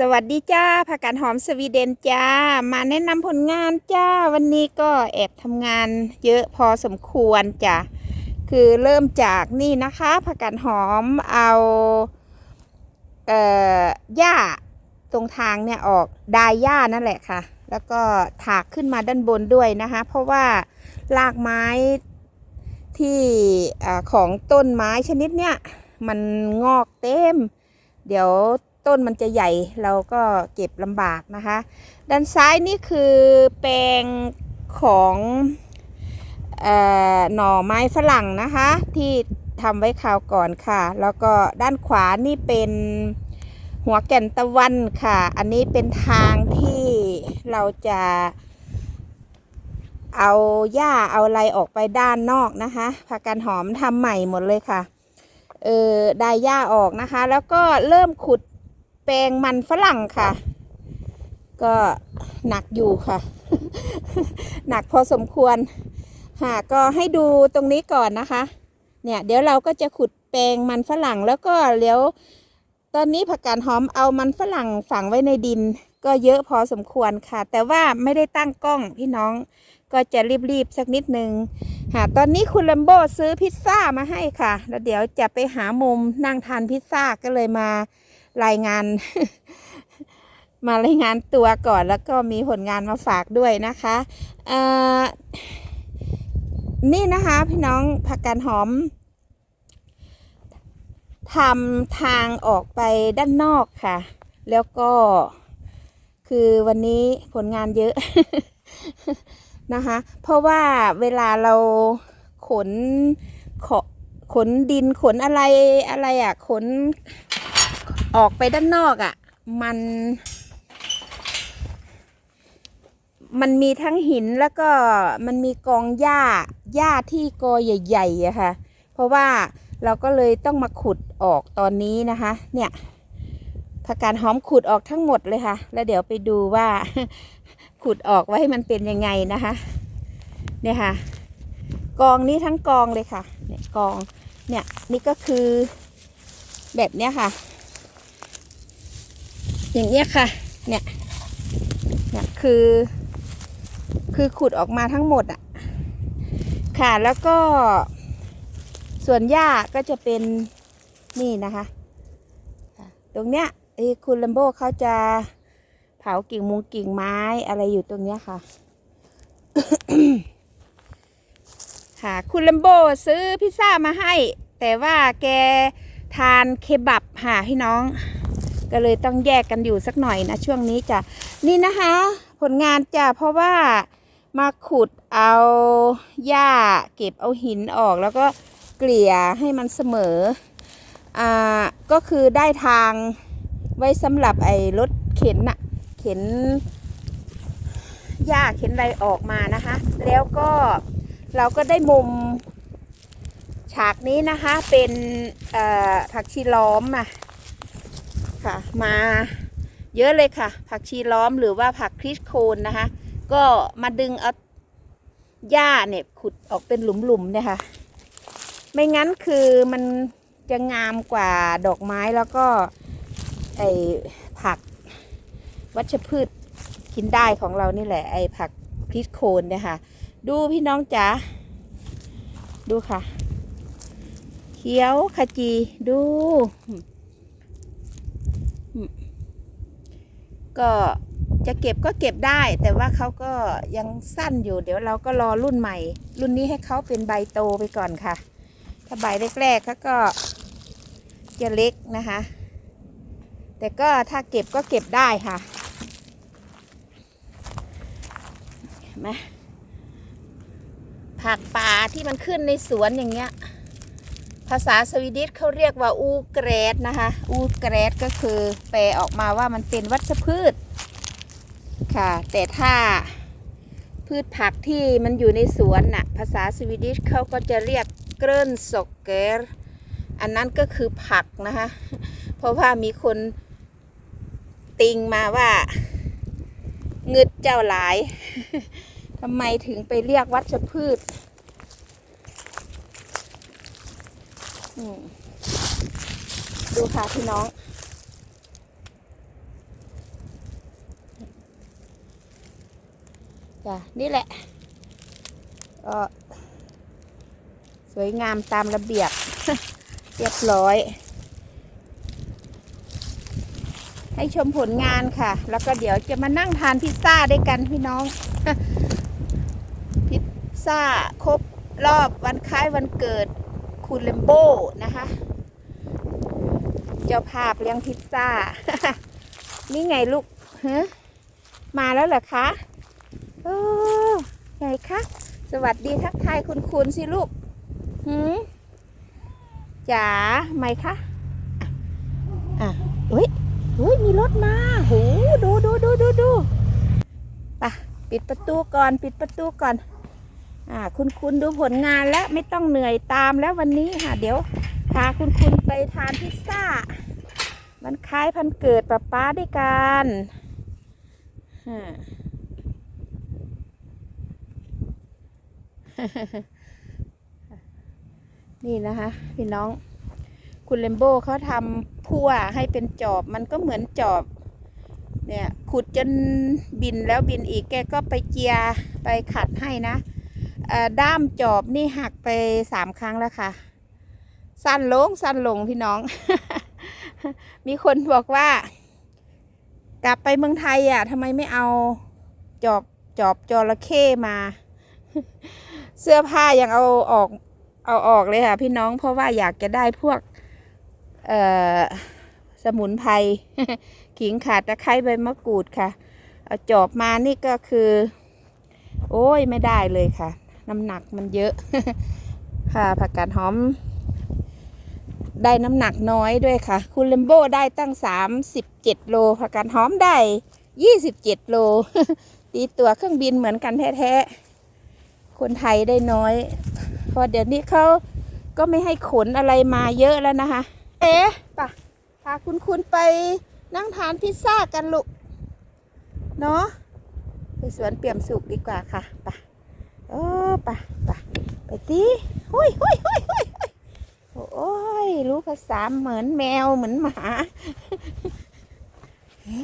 สวัสดีจ้าผักกาดหอมสวีเดนจ้า มาแนะนำผลงานจ้า วันนี้ก็แอบทำงานเยอะพอสมควรจ้ะ คือเริ่มจากนี่นะคะผักกาดหอมเอาเอ่อหญ้าตรงทางเนี่ยออกดายหญ้านั่นแหละค่ะ แล้วก็ถากขึ้นมาด้านบนด้วยนะคะ เพราะว่ารากไม้ที่ของต้นไม้ชนิดเนี้ยมันงอกเต็ม เดี๋ยว ต้นมันจะใหญ่เราก็เก็บลำบากนะคะ ด้านซ้ายนี่คือแปลงของออหน่อไม้ฝรั่งนะคะ ที่ทำไว้คราวก่อนค่ะ แล้วก็ด้านขวานี่เป็นหัวแก่นตะวันค่ะ อันนี้เป็นทางที่เราจะเอาหญ้าเอาอะไรออกไปด้านนอกนะคะผักกาดหอมทำใหม่หมดเลยค่ะ เออได้หญ้าออกนะคะ แล้วก็เริ่มขุด แปลงมันฝรั่งค่ะ ก็หนักอยู่ค่ะ หนักพอสมควรค่ะก็ให้ดูตรงนี้ก่อนนะคะ เนี่ยเดี๋ยวเราก็จะขุดแปลงมันฝรั่งแล้วก็เดี๋ยวตอนนี้ผักกาดหอมเอามันฝรั่งฝังไว้ในดิน ก็เยอะพอสมควรค่ะ แต่ว่าไม่ได้ตั้งกล้องพี่น้องก็จะรีบๆสักนิดนึงค่ะตอนนี้คุณลัมโบซื้อพิซซ่ามาให้ค่ะ แล้วเดี๋ยวจะไปหามุมนั่งทานพิซซ่าก็เลยมา รายงาน มารายงานตัวก่อนแล้วก็มีผลงานมาฝากด้วยนะคะนี่นะคะพี่น้องผักกาดหอมทำทางออกไปด้านนอกค่ะ แล้วก็คือวันนี้ผลงานเยอะนะคะ เพราะว่าเวลาเราขนขขนดินขนอะไรอะไรอะ่ะขน ออกไปด้านนอกอะ่ะ มัน มันมีทั้งหินแล้วก็มันมีกองหญ้าหญ้าที่กอใหญ่ๆอะค่ะ เพราะว่าเราก็เลยต้องมาขุดออกตอนนี้นะคะ เนี่ยผักกาดหอมขุดออกทั้งหมดเลยค่ะ แล้วเดี๋ยวไปดูว่าขุดออกไว้ให้มันเป็นยังไงนะคะ เนี่ยค่ะ กองนี้ทั้งกองเลยค่ะ เนี่ยกอง เนี่ยนี่ก็คือแบบเนี้ยค่ะ อย่างเงี้ยค่ะ เนี่ย เนี่ยคือ คือขุดออกมาทั้งหมดอะ ค่ะแล้วก็ ส่วนหญ้าก็จะเป็นนี่นะคะค่ะตรงเนี้ยไอ้คุณลัมโบเขาจะเผากิ่งมุงกิ่งไม้อะไรอยู่ตรงเนี้ยค่ะ ค่ะ คุณลัมโบซื้อพิซซ่ามาให้ แต่ว่าแกทานเคบับค่ะพี่น้อง ก็เลยต้องแยกกันอยู่สักหน่อยนะช่วงนี้จ้ะนี่นะคะ ผลงานจ้ะเพราะว่ามาขุดเอาหญ้าเก็บเอาหินออกแล้วก็เกลี่ยให้มันเสมออ่าก็คือได้ทางไว้สำหรับไอ้รถเข็นน่ะเข็นหญ้าเข็นไรออกมานะคะ แล้วก็เราก็ได้มุมฉากนี้นะคะเป็นผักชีล้อมมา ค่ะ มาเยอะเลยค่ะ ผักชีล้อมหรือว่าผักคริสโคนนะคะ ก็มาดึงเอาหญ้าเนี่ยขุดออกเป็นหลุมๆเนี่ยค่ะ ไม่งั้นคือมันจะงามกว่าดอกไม้แล้วก็ไอผักวัชพืชกินได้ของเรานี่แหละ ไอผักพริกโคนเนี่ยค่ะ ดูพี่น้องจ๋าดูค่ะ เขียวขจีดูอืม ก็จะเก็บก็เก็บได้ แต่ว่าเขาก็ยังสั้นอยู่ เดี๋ยวเราก็รอรุ่นใหม่ รุ่นนี้ให้เขาเป็นใบโตไปก่อนค่ะ ถ้าใบแรกๆเขาก็จะเล็กนะคะ แต่ก็ถ้าเก็บก็เก็บได้ค่ะเห็นไหมผักป่าที่มันขึ้นในสวนอย่างเงี้ย ภาษาสวีดิชเขาเรียกว่าอูเกรดนะคะ อูเกรดก็คือแปลออกมาว่ามันเป็นวัชพืช ค่ะ แต่ถ้าพืชผักที่มันอยู่ในสวนน่ะ ภาษาสวีดิชเขาก็จะเรียกเกรนสกเกอร์อันนั้นก็คือผักนะคะ เพราะว่ามีคนติงมาว่าเงึดเจ้าหลายทำไมถึงไปเรียกวัชพืชดูค่ะพี่น้อง จ้ะนี่แหละก็สวยงามตามระเบียบ เรียบร้อย ให้ชมผลงานค่ะ แล้วก็เดี๋ยวจะมานั่งทานพิซซ่าด้วยกันพี่น้อง พิซซ่าครบรอบวันคล้ายวันเกิดคุณเลมโบนะคะ เจ้าภาพเลี้ยงพิซซ่า นี่ไงลูกฮะมาแล้วเหรอคะ โอ้ไงคะสวัสดีทักทายคุณคุณสิลูกหืมจ๋าไหมคะอะเฮ้ยเฮ้ยมีรถมาโหดูดูดูดูดูไปะปิดประตูก่อนปิดประตูก่อน อ่า คุณคุณดูผลงานแล้วไม่ต้องเหนื่อยตามแล้ววันนี้ค่ะ เดี๋ยวพาคุณคุณไปทานพิซซ่า มันคล้ายพันเกิดป้าป้าด้วยกันฮะ นี่นะคะ พี่น้อง คุณเลมโบเขาทำพั่วให้เป็นจอบ มันก็เหมือนจอบ เนี่ย ขุดจนบินแล้วบินอีกแกก็ไปเจียไปขัดให้นะด้ามจอบนี่หักไปสามครั้งแล้วค่ะ สั้นลงสั้นลงพี่น้อง มีคนบอกว่า กลับไปเมืองไทยอะทำไมไม่เอาจอบจอบจระเข้มา เสื้อผ้ายังเอาออกเอาออกเลยค่ะ พี่น้องเพราะว่าอยากจะได้พวกเอ่อสมุนไพรขิงขาดตะไคร้ใบมะกรูดค่ะเอาจอบมานี่ก็คือ โอ้ยไม่ได้เลยค่ะ น้ำหนักมันเยอะ ค่ะผักกาดหอม ได้น้ำหนักน้อยด้วยค่ะ คุณเลมโบได้ตั้ง 37 โลผักกาดหอมได้ 27 โลตีตัวเครื่องบินเหมือนกันแท้ๆ คนไทยได้น้อย เพอเดี๋ยวนี้เขาก็ไม่ให้ขนอะไรมาเยอะแล้วนะคะ เอ๊ะปะพาคุณคุณไปนั่งทานพิซซ่ากันลูก เนาะไปสวนเปี่ยมสุขดีกว่าค่ะปะโอ้ปะปะไปตีหุยหุยหุยหุยหุยโอ้ย รู้ภาษาเหมือนแมวเหมือนหมาเฮ้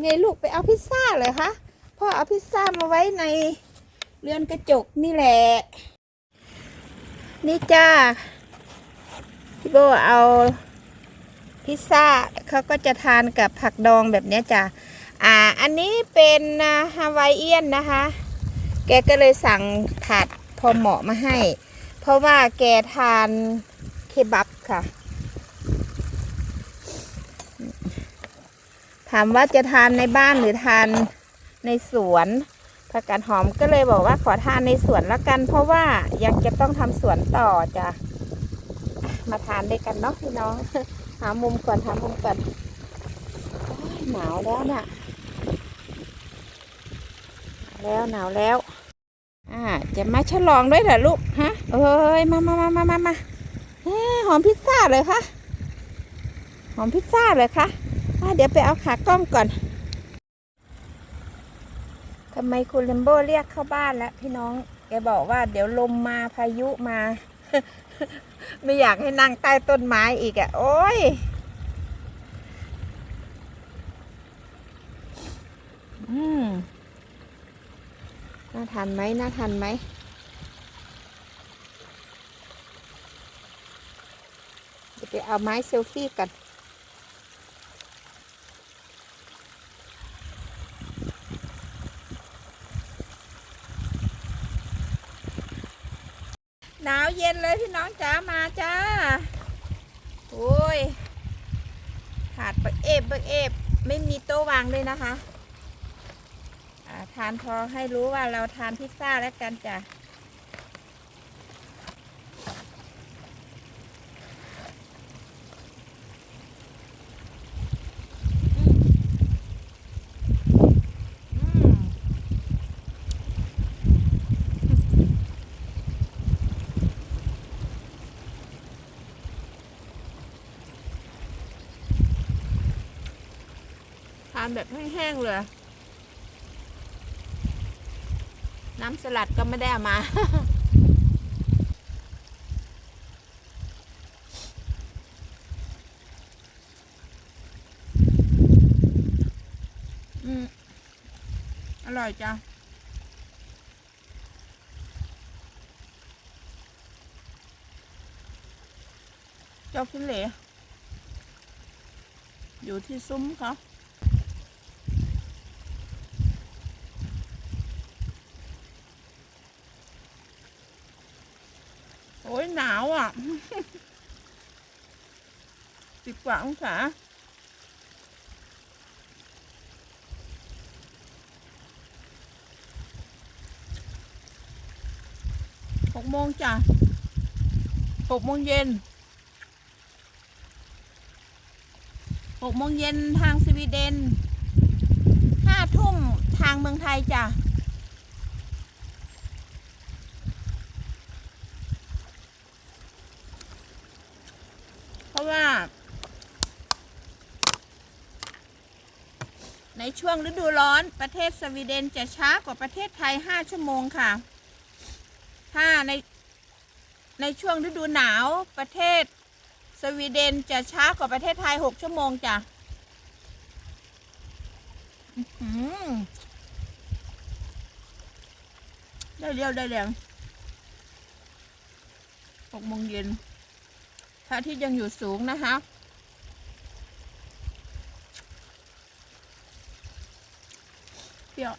ไงลูกไปเอาพิซซ่าเลยคะพ่อเอาพิซซ่ามาไว้ใน เรือนกระจกนี่แหละ นี่จ้าพี่โบเอาพิซซ่าเขาก็จะทานกับผักดองแบบนี้จ้ะ อ่า อันนี้เป็นฮาวายเอียนนะคะ แกก็เลยสั่งถาดพอเหมาะมาให้ เพราะว่าแกทานเคบับค่ะ ถามว่าจะทานในบ้านหรือทานในสวน ผักกาดหอมก็เลยบอกว่าขอทานในสวนละกัน เพราะว่ายังจะต้องทำสวนต่อจ้ะมาทานด้วยกันเนาะพี่น้อง หามุมก่อนหามุมก่อนหนาวแล้วเนี่ยแล้วหนาวแล้ว อ่า จะมาฉลองด้วยเหรอลูกฮะเอ้ยมามามามามามาหอมพิซซ่าเลยคะหอมพิซซ่าเลยคะอ่าเดี๋ยวไปเอาขากล้องก่อน ทำไมคุณเลมโบเรียกเข้าบ้านแล้วพี่น้องแกบอกว่าเดี๋ยวลมมาพายุมา ไม่อยากให้นั่งใต้ต้นไม้อีกอะ่ะ โอ้ยอืมน่าทันไหมน่าทันไหมเดี๋ยวไปเอาไม้เซลฟี่กัน หนาว เลยพี่น้องจ๋ามาจ้าโอ้ยถาดบักเอฟบักเอฟไม่มีโต๊ะวางเลยนะคะอ่าทานพอให้รู้ว่าเราทานพิซซ่าแล้วกันจ้ะ แห้งเลย น้ำสลัดก็ไม่ได้มา อืม อร่อยจ้ะเจ้าพิเลอยู่ที่ซุ้มเขา สิบกว่าองศาหกโมงจ้ะหกโมงเย็นหกโมงเย็นทางสวีเดนห้าทุ่มทางเมืองไทยจ้ะ ราะว่า ในช่วงฤดูร้อนประเทศสวีเดนจะช้ากว่าประเทศไทย 5 ชั่วโมงค่ะ ถ้าในในช่วงฤดูหนาวประเทศสวีเดนจะช้ากว่าประเทศไทย 6 ชั่วโมงจ้ะได้เร็วได้แรงหกโมงเย็น พระอาทิตย์ยังอยู่สูงนะคะ เปรี้ยว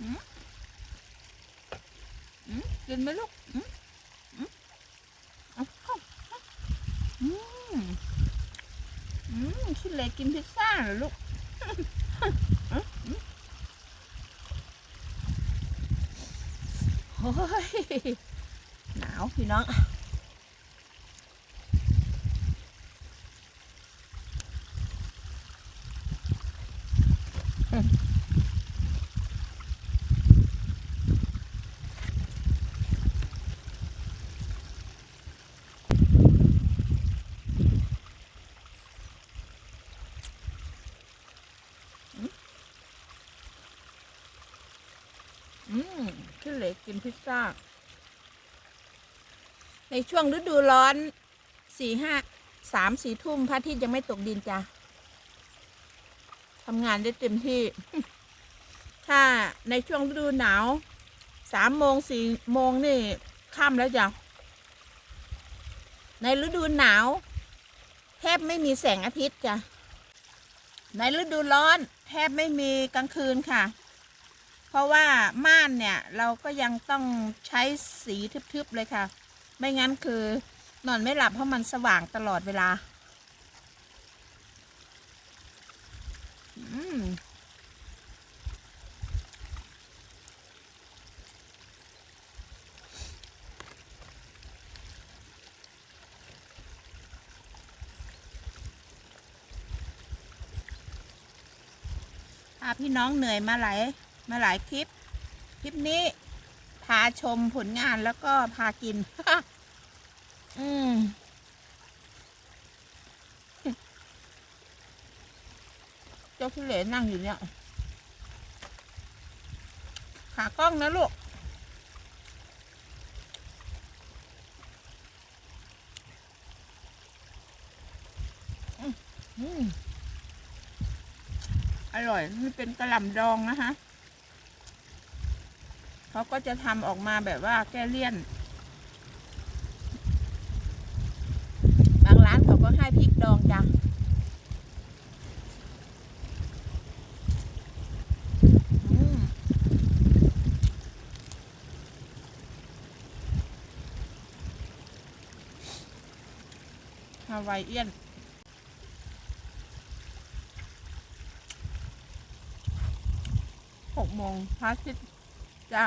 อืมอืมกินไหมลูกอืมอืมอ้าเข้าอืมอืมชิเลกินพิซซ่าเหรอลูกโอ้ยหนาวพี่น้อง อืมขึ้นเหล็ กกินพิซซ่า ในช่วงฤดูร้อนสี่ห้าสามสี่ทุ่มพระอาทิตย์ยังไม่ตกดินจ้ะทำงานได้เต็มที่ ถ้าในช่วงฤดูหนาวสามโมงสี่โมงนี่ค่ำแล้วจ้ะ ในฤดูหนาว แทบไม่มีแสงอาทิตย์จ้ะ ในฤดูร้อน แทบไม่มีกลางคืนค่ะ เพราะว่าม่านเนี่ยเราก็ยังต้องใช้สีทึบๆเลยค่ะ ไม่งั้นคือนอนไม่หลับเพราะมันสว่างตลอดเวลา อืมพาพี่น้องเหนื่อยมาหลาย มาหลายคลิป คลิปนี้ พาชมผลงานแล้วก็พากิน อืมเจ้าพี่เหลนนั่งอยู่เนี่ย ขากล้องนะลูกอืมอืมอร่อย นี่เป็นกระหล่ำดองนะคะ เขาก็จะทำออกมาแบบว่าแก้เลี่ยน บางร้านเขาก็ให้พริกดองจ้ะฮาวายเอียนหกโมงพระอาทิตย์ จ้า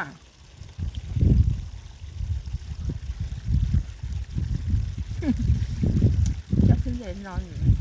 จะขึ้นเย็นนอนอยู่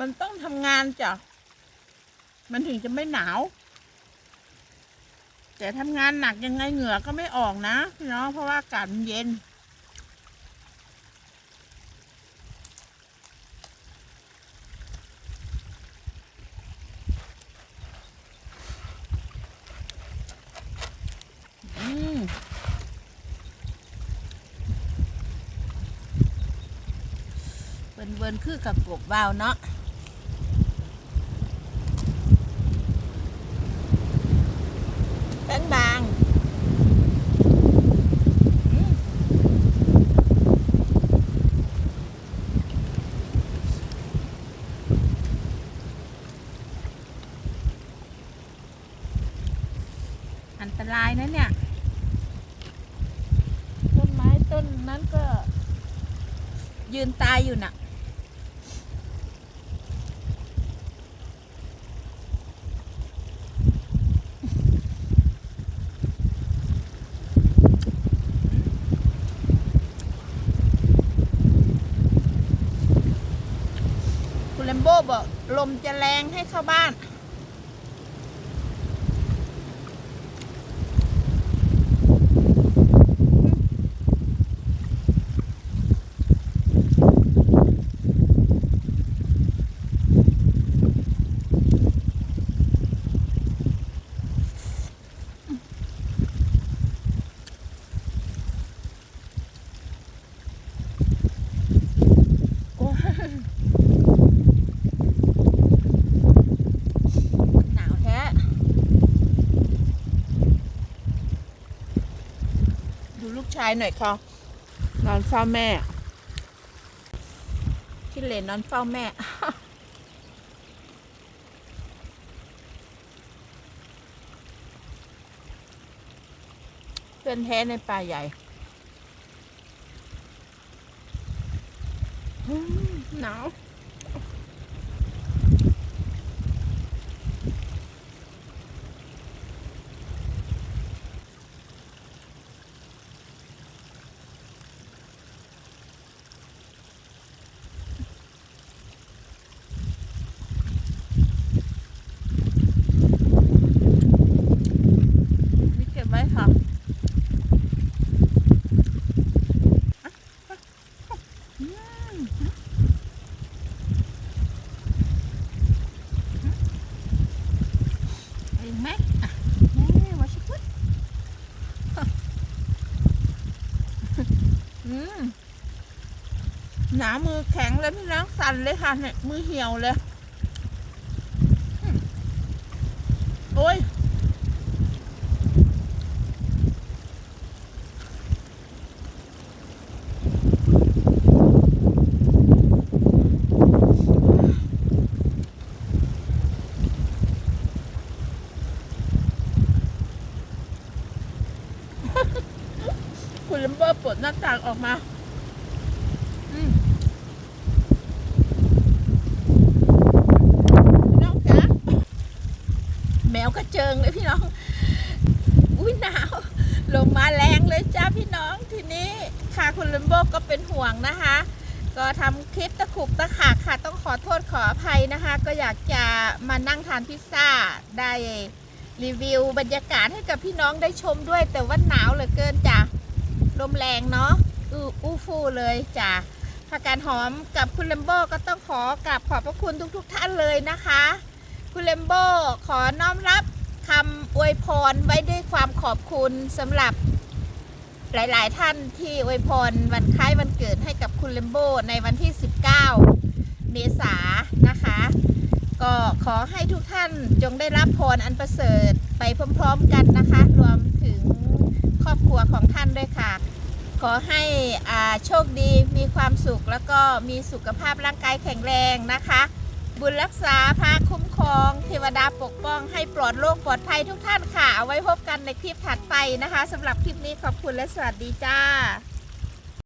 มันต้องทำงานจ้ะ มันถึงจะไม่หนาว แต่ทำงานหนักยังไงเหงื่อก็ไม่ออกนะพี่น้องเพราะว่าอากาศมันเย็น อืมเวินๆคือกับกบว่าวเนาะ ลมจะแรงให้เข้าบ้าน โอ้ยหนาวแท้ ดูลูก ชายหน่อยค่ะนอนเฝ้าแม่ ที่เลนนอนเฝ้าแม่เป็นแท้ในป่าใหญ่ หนาว นี่เก็บไว้ค่ะ อืมเอาอีกไหมอะแม่วาชิพุดอืม หนามือแข็งเลยพี่น้องสั่นเลยค่ะเนี่ยมือเหี่ยวเลยอืมโอ้ย คุณลัมเบอร์ปลดหน้าต่างออกมา อืมพี่น้องจ๊ะแมวกระเจิ งเลยพี่น้อง อุ้ยหนาวลงมาแรงเลยจ้าพี่น้องทีนี้ค่ะคุณลัมเบก็เป็นห่วงนะคะ ก็ทำคลิปตะขุกตะขากค่ะ ต้องขอโทษขออภัยนะคะ ก็อยากจะมานั่งทานพิซซ่าได้รีวิวบรรยากาศให้กับพี่น้องได้ชมด้วย แต่ว่าหนาวเหลือเกินจ้ะลมแรงเนาะอืออู้ฟู่เลยจ้ะผักกาดหอมกับคุณเลมโบก็ต้องขอกราบขอบพระคุณทุกๆท่านเลยนะคะ คุณเลมโบขอน้อมรับำอวยพรไว้ด้วยความขอบคุณสำหรับหลาย ๆ ท่านที่อวยพรวันคล้ายวันเกิดให้กับคุณเลมโบในวันที่ 19 เมษานะคะ ก็ขอให้ทุกท่านจงได้รับพรอันประเสริฐไปพร้อม ๆ กันนะคะ รวมถึงครอบครัวของท่านด้วยค่ะ ขอให้อาโชคดีมีความสุขแล้วก็มีสุขภาพร่างกายแข็งแรงนะคะ บุญรักษาพาคุ้มครอง เทวดาปกป้องให้ปลอดโรคปลอดภัยทุกท่านค่ะ เอาไว้พบกันในคลิปถัดไปนะคะสำหรับคลิปนี้ขอบคุณและสวัสดีจ้า